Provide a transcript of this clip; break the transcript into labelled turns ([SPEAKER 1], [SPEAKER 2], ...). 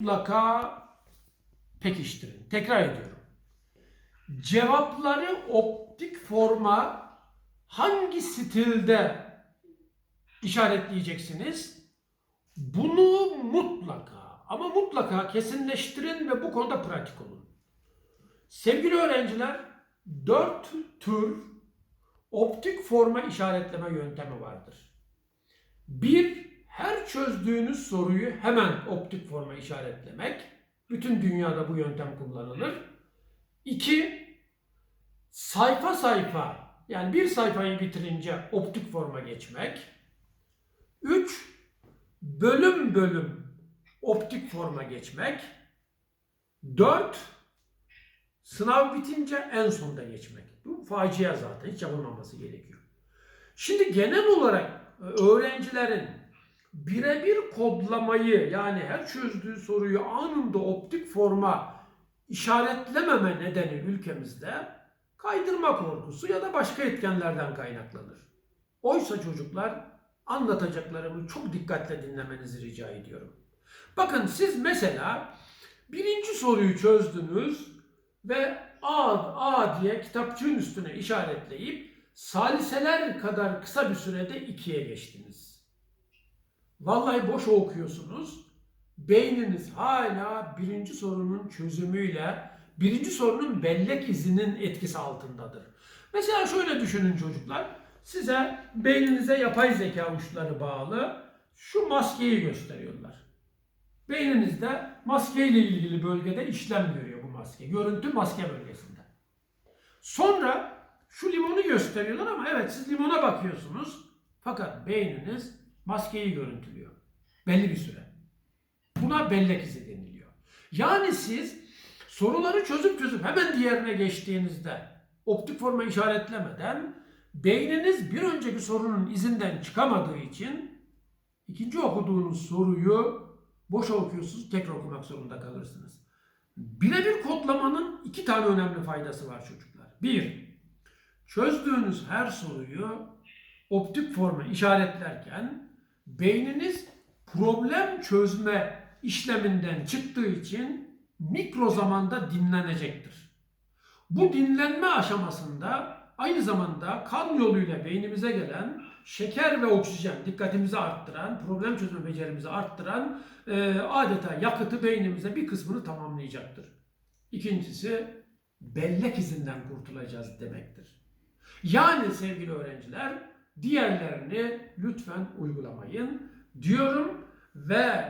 [SPEAKER 1] mutlaka pekiştirin. Tekrar ediyorum. Cevapları optik forma hangi stilde işaretleyeceksiniz? Bunu mutlaka ama mutlaka kesinleştirin ve bu konuda pratik olun. Sevgili öğrenciler, dört tür optik forma işaretleme yöntemi vardır. Bir, her çözdüğünüz soruyu hemen optik forma işaretlemek. Bütün dünyada bu yöntem kullanılır. İki, sayfa sayfa yani bir sayfayı bitirince optik forma geçmek. Üç, bölüm bölüm optik forma geçmek. Dört, sınav bitince en sonda geçmek. Bu facia zaten hiç yapılmaması gerekiyor. Şimdi genel olarak e, öğrencilerin birebir kodlamayı yani her çözdüğü soruyu anında optik forma işaretlememe nedeni ülkemizde kaydırma korkusu ya da başka etkenlerden kaynaklanır. Oysa çocuklar anlatacaklarımı çok dikkatle dinlemenizi rica ediyorum. Bakın siz mesela birinci soruyu çözdünüz ve A, A diye kitapçığın üstüne işaretleyip saliseler kadar kısa bir sürede ikiye geçtiniz. Vallahi boş okuyorsunuz. Beyniniz hala birinci sorunun çözümüyle birinci sorunun bellek izinin etkisi altındadır. Mesela şöyle düşünün çocuklar. Size beyninize yapay zeka uçları bağlı şu maskeyi gösteriyorlar. Beyninizde maskeyle ilgili bölgede işlem görüyor bu maske. Görüntü maske bölgesinde. Sonra şu limonu gösteriyorlar ama evet siz limona bakıyorsunuz. Fakat beyniniz maskeyi görüntülüyor. Belli bir süre. Buna bellek izi deniliyor. Yani siz soruları çözüp çözüp hemen diğerine geçtiğinizde optik forma işaretlemeden beyniniz bir önceki sorunun izinden çıkamadığı için ikinci okuduğunuz soruyu boş okuyorsunuz tekrar okumak zorunda kalırsınız. Birebir kodlamanın iki tane önemli faydası var çocuklar. Bir, çözdüğünüz her soruyu optik forma işaretlerken beyniniz problem çözme işleminden çıktığı için mikro zamanda dinlenecektir. Bu dinlenme aşamasında aynı zamanda kan yoluyla beynimize gelen şeker ve oksijen dikkatimizi arttıran, problem çözme becerimizi arttıran e, adeta yakıtı beynimize bir kısmını tamamlayacaktır. İkincisi bellek izinden kurtulacağız demektir. Yani sevgili öğrenciler diğerlerini lütfen uygulamayın diyorum ve